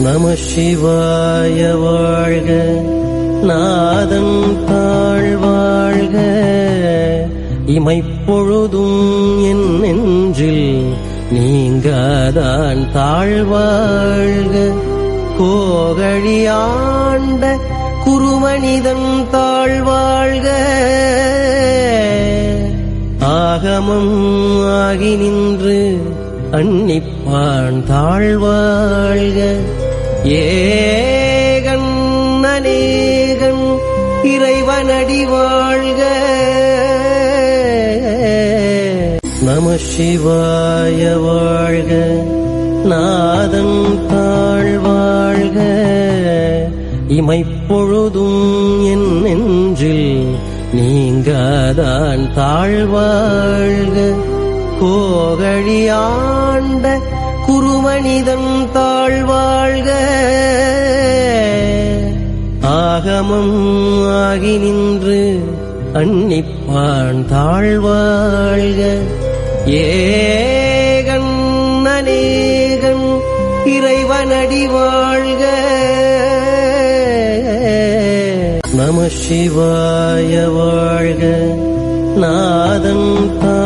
நம சிவாய வாழ்க. நாதன் தாழ் வாழ்க. இமைப்பொழுதும் என் நெஞ்சில் நீங்காதான் தாழ்வாழ்க கோகழியாண்ட குருமனிதன் தாழ்வாழ்க ஆகமம் ஆகி நின்று அன்னிப்பான் தாழ்வாழ்க ஏகன் அநேகன் இறைவனடி வாழ்க. நம சிவாய வாழ்க. நாதன் தாழ் வாழ்க. இமைப்பொழுதும் என் நெஞ்சில் நீங்காதான் தாழ்வாழ்க கோகழியாண்ட குருமனிதன் தாழ்வாழ்க. ஆகமம் ஆகி நின்று அன்னிப்பான் தாழ்வாழ்க. ஏகன் அநேகன் இறைவனடி வாழ்க. நம சிவாய வாழ்க. நாதன் தான்